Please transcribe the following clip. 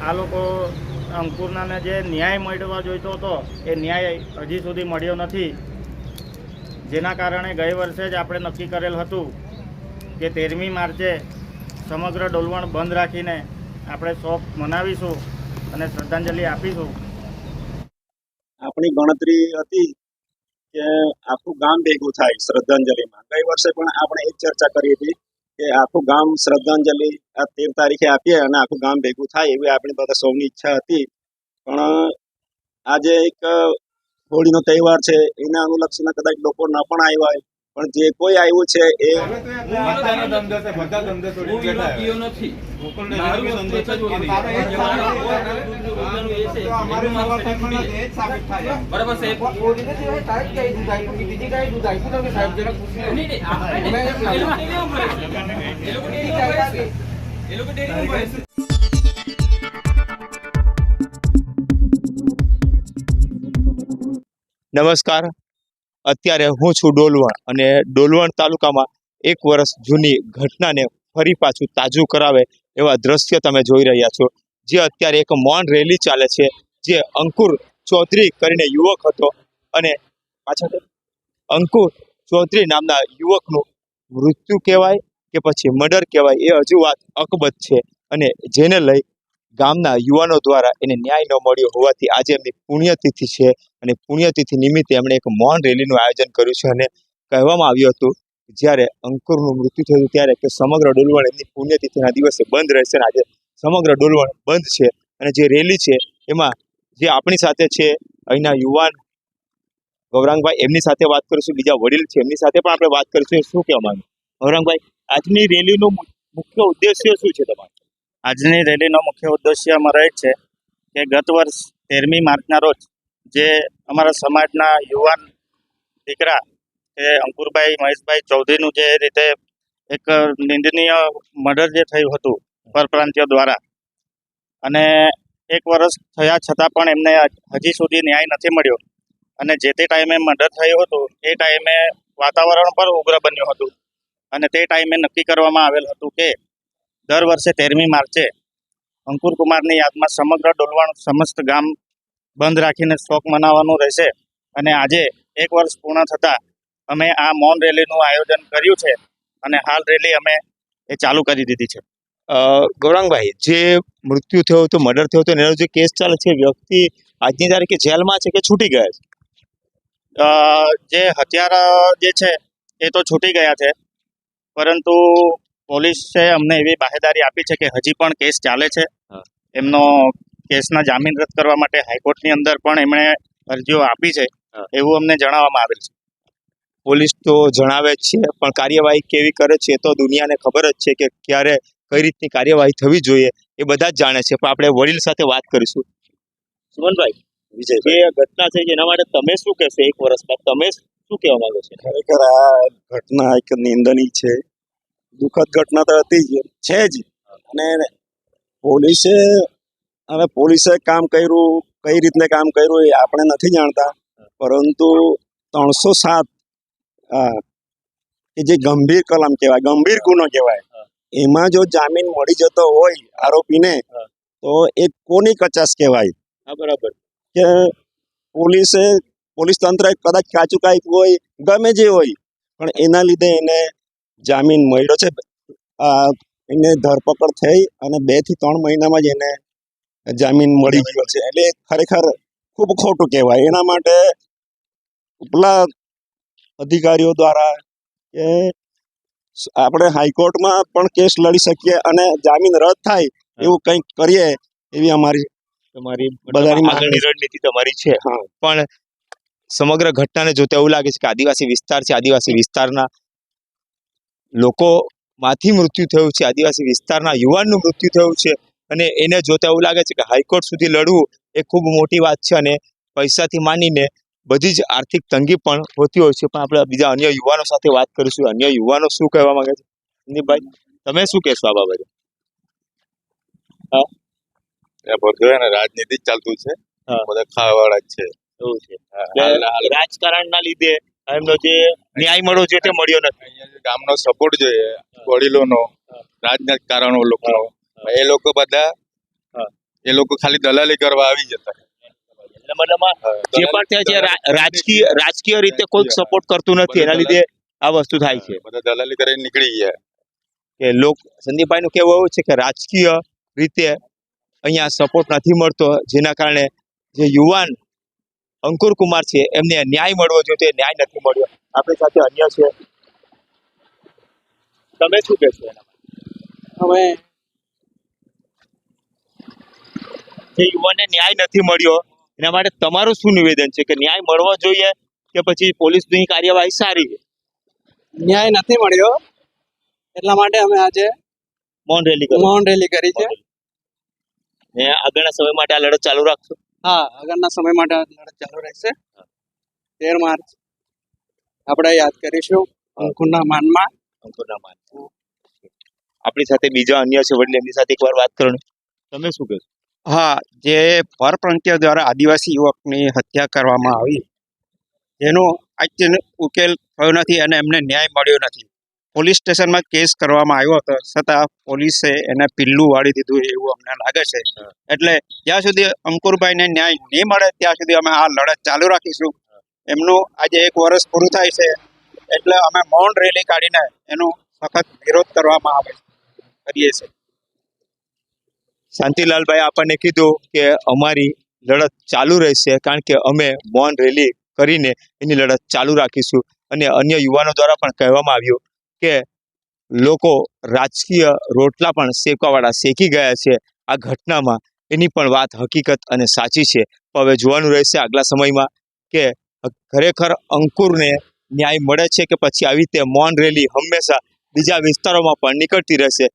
આ લોકો અંકુરનાને જે ન્યાય મળવા જોઈતો હતો, એ ન્યાય હજી સુધી મળ્યો નથી. જેના કારણે ગઈ વર્ષે જ આપણે નક્કી કરેલ હતું કે તેરમી માર્ચે સમગ્ર ડોલવણ બંધ રાખીને આપણે શોખ મનાવીશું અને શ્રદ્ધાંજલિ આપીશું. આપણી ગણતરી હતી કે આખું ગામ ભેગું થાય શ્રદ્ધાંજલિમાં. ગઈ વર્ષે પણ આપણે એ ચર્ચા કરી હતી કે આખું ગામ શ્રદ્ધાંજલિ, આ તેર તારીખે આપીએ અને આખું ગામ ભેગું થાય એવી આપણી બધા સૌની ઈચ્છા હતી. પણ, આજે એક, હોળીનો તહેવાર છે, એના અનુલક્ષીને કદાચ લોકો ન પણ આવ્યા હોય. પણ જે કોઈ આવ્યું છે એ બધાનો ધંધો છે બધા ધંધો છોડી હું બેઠા વિવાદીઓ નથી ગોકુળને મારું એવી ધંધો વ્યક્તિગત જ કરી. તારે એક અમારે માણસ અમારે દૂધનું રોજનું એ છે. તો અમારે એનું મારું સવા પેટ સાહેબમાં ફૂટી એ જ સાબિત થાય એમ. બરાબર સાહેબ ઓરિજિનલ સિવાય તારીખ કઈ દૂધ આપ્યું કે બીજી કઈ દૂધ આપ્યું તમે સાહેબ જરા પૂછી નહીં, નહીં, આ- એ લોકો ડેરીમાં ભરે છે. એ લોકો ડેરીમાં ભરે છે. એ લોકો ડેરીમાં ભરે છે. નમસ્કાર અત્યારે હું છું ડોલવણ અને ડોલવણ તાલુકામાં એક વર્ષ જૂની ઘટનાને ફરી પાછું તાજું કરાવે એવા દ્રશ્ય તમે જોઈ રહ્યા છો. જે અત્યારે એક મૌન રેલી ચાલે છે, જે અંકુર ચૌધરી કરીને યુવક હતો અને પાછળ અંકુર ચૌધરી નામના યુવકનું મૃત્યુ કહેવાય કે પછી મર્ડર કહેવાય એ હજુ વાત અકબત છે. અને જેને લઈ ગામના યુવાનો દ્વારા એને ન્યાય ન મળ્યો હોવાથી આજે એમની પુણ્યતિથિ છે અને પુણ્યતિથિ નિમિત્તે એમણે એક મૌન રેલીનું આયોજન કર્યું છે અને કહેવામાં આવ્યું હતું જ્યારે અંકુરનું મૃત્યુ થયું ત્યારે કે સમગ્ર ડોલવણ એમની પુણ્યતિથિના દિવસે બંધ રહેશે અને આજે સમગ્ર ડોલવણ બંધ છે અને જે રેલી છે એમાં જે આપણી સાથે છે અહીંના યુવાન ગૌરાંગભાઈ, એમની સાથે વાત કરીશું. બીજા વડીલ છે, એમની સાથે પણ આપણે વાત કરીશું. શું કહેવા માંગે? ગૌરાંગભાઈ, આજની રેલીનો મુખ્ય ઉદ્દેશ્ય શું છે તમારું? આજની રેલીનો મુખ્ય ઉદ્દેશ્ય અમારો એ છે કે ગત વર્ષ તેરમી માર્ચના રોજ જે અમારા સમાજના યુવાન દીકરા કે અંકુરભાઈ મહેશભાઈ ચૌધરીનું જે રીતે એક નિંદનીય મર્ડર જે થયું હતું પરપ્રાંતિયો દ્વારા અને એક વર્ષ થયા છતાં પણ એમને હજી સુધી ન્યાય નથી મળ્યો અને જે તે ટાઈમે મર્ડર થયું હતું એ ટાઈમે વાતાવરણ પર ઉગ્ર બન્યું હતું અને તે ટાઈમે નક્કી કરવામાં આવેલ હતું કે દર વર્ષે તેરમી માર્ચે અંકુર કુમારની યાદમાં સમગ્ર ડોલવાણ સમસ્ત ગામ બંધ રાખીને શોક મનાવવાનું રહેશે અને આજે એક વર્ષ પૂર્ણ થતાં અમે આ મૌન રેલીનું આયોજન કર્યું છે અને હાલ રેલી અમે એ ચાલુ કરી દીધી છે. ગૌરાંગભાઈ જે મૃત્યુ થયો હતો મર્ડર થયો હતો એનો જે કેસ ચાલે છે વ્યક્તિ આજની તારીખે જેલમાં છે કે છૂટી ગયા છે? જે હત્યારા જે છે એ તો છૂટી ગયા છે. પરંતુ પોલીસે અમને એવી બાહેદારી આપી છે કે હજી પણ કેસ ચાલે છે. એમનો કેસના જામીન રદ કરવા માટે હાઈકોર્ટની અંદર પણ એમણે અરજીઓ આપી છે એવું અમને જણાવવામાં આવેલ છે. પોલીસ તો જણાવે જ છે પણ કાર્યવાહી કેવી કરે છે એ તો દુનિયાને ખબર જ છે કે ક્યારે કઈ રીતની કાર્યવાહી થવી જોઈએ એ બધા જ જાણે છે પણ આપણે વડીલ સાથે વાત કરીશું. સુમનભાઈ વિજય જે ઘટના થઈ છે એના માટે તમે શું કહેશો એક વર્ષ બાદ તમે શું કહેવા માંગો છો? ખરેખર આ ઘટના એક નિંદનીય છે. દુઃખદ ઘટના તો હતી જ છે જ. અને પોલીસે હવે પોલીસે કામ કર્યું કઈ રીતને કામ કર્યું એ આપણે નથી જાણતા. પરંતુ ત્રણસો સાત કે જે ગંભીર કલમ કહેવાય ગંભીર ગુનો કહેવાય એમાં જો જામીન મળી જતો હોય આરોપીને તો એ કોની કચાશ કહેવાય? બરાબર. કે પોલીસે પોલીસ તંત્ર કદાચ કાચું કાંઈક હોય ગમે જે હોય પણ એના લીધે એને જામીન મળ્યો છે. આ એને ધરપકડ થઈ અને બેથી ત્રણ મહિનામાં જ એને જામીન મળી ગયો છે. એટલે ખરેખર ખૂબ ખોટું કહેવાય. એના માટે ઉપલા અધિકારીઓ દ્વારા કે આપણે હાઈકોર્ટમાં પણ કેસ લડી શકીએ અને જામીન રદ થાય એવું કંઈક કરીએ એવી અમારી તમારી બધાની આગળની રણનીતિ તમારી છે. પણ સમગ્ર ઘટનાને જોતા એવું લાગે છે કે આદિવાસી વિસ્તાર છે. આદિવાસી વિસ્તારના લોકો માંથી મૃત્યુ થયું છે. આદિવાસી વિસ્તારના યુવાનનું મૃત્યુ થયું છે અને એને જોતા એવું લાગે છે કે હાઈકોર્ટ સુધી લડવું એ ખૂબ મોટી વાત છે અને પૈસાથી માંડીને બધી જ આર્થિક તંગી પણ હોતી હોય છે. પણ આપણે બીજા અન્ય યુવાનો સાથે વાત કરીશું. અન્ય યુવાનો શું કહેવા માંગે છે? સંદીપભાઈ તમે શું કહેશો આ બાબતે? બધું રાજનીતિ ચાલતું છે. બધા ખાવાવાળા છે. એવું છે. રાજકારણના લીધે એમનો જે ન્યાય મળવો જોઈએ તે મળ્યો નથી. ગામનો સપોર્ટ જોઈએ વડીલોનો રાજના કારણો લોકોનો એ લોકો બધા એ લોકો ખાલી દલાલી કરવા આવી જતા. જે પણ ત્યાં છે રાજકીય રાજકીય રીતે કોઈ સપોર્ટ કરતું નથી એના લીધે આ વસ્તુ થાય છે. બધા દલાલી કરીને નીકળી ગયા. કે લોક સંદીપભાઈ નું કહેવું એવું છે કે રાજકીય રીતે અહીંયા સપોર્ટ નથી મળતો જેના કારણે જે યુવાન અંકુર કુમાર છે એમને ન્યાય મળવો જોઈએ ન્યાય નથી મળ્યો. આપણી સાથે અન્ય છે. તમે શું કહેશો અમે જે યુવાને ન્યાય નથી મળ્યો એના માટે તમારું શું નિવેદન છે? કે ન્યાય મળવો જોઈએ કે પછી પોલીસની કાર્યવાહી સારી છે? ન્યાય નથી મળ્યો. એટલા માટે અમે આજે મૌન રેલી મૌન રેલી કરી છે. આગળના સમય માટે આ લડત ચાલુ રાખશો? હા આગળના સમય માટે લડત ચાલુ રહેશે. તેર માર્ચ આપણે યાદ કરીશું અંકુરના માનમાં. અંકુરના માન આપણી સાથે બીજા અન્ય છે વડીલ એમની સાથે એકવાર વાત કરો. તમે શું કહેશો? હા જે પરપ્રાંતીય દ્વારા આદિવાસી યુવકની હત્યા કરવામાં આવી એનો આજ ઉકેલ થયો નથી અને એમને ન્યાય મળ્યો નથી. પોલીસ સ્ટેશનમાં કેસ કરવામાં આવ્યો હતો. છતાં પોલીસે એને પિલ્લું વાળી દીધું એવું અમને લાગે છે. એટલે જ્યાં સુધી અંકુરભાઈને ન્યાય નહીં મળે ત્યાં સુધી અમે આ લડત ચાલુ રાખીશું. એમનું આજે એક વર્ષ પૂરું થાય છે એટલે અમે મૌન રેલી કાઢીને એનો સખત વિરોધ કરવામાં આવે કરીએ છીએ. શાંતિલાલભાઈ આપણને કીધું કે અમારી લડત ચાલુ રહેશે કારણ કે અમે મૌન રેલી કરીને એની લડત ચાલુ રાખીશું. અને અન્ય યુવાનો દ્વારા પણ કહેવામાં આવ્યું કે લોકો રાજકીય રોટલા પણ શેકવાવાળા શેકી ગયા છે આ ઘટનામાં. એની પણ વાત હકીકત અને સાચી છે. હવે જોવાનું રહેશે આગલા સમયમાં કે ખરેખર અંકુરને ન્યાય મળે છે કે પછી આવી રીતે મૌન રેલી હંમેશા બીજા વિસ્તારોમાં પણ નીકળતી રહેશે.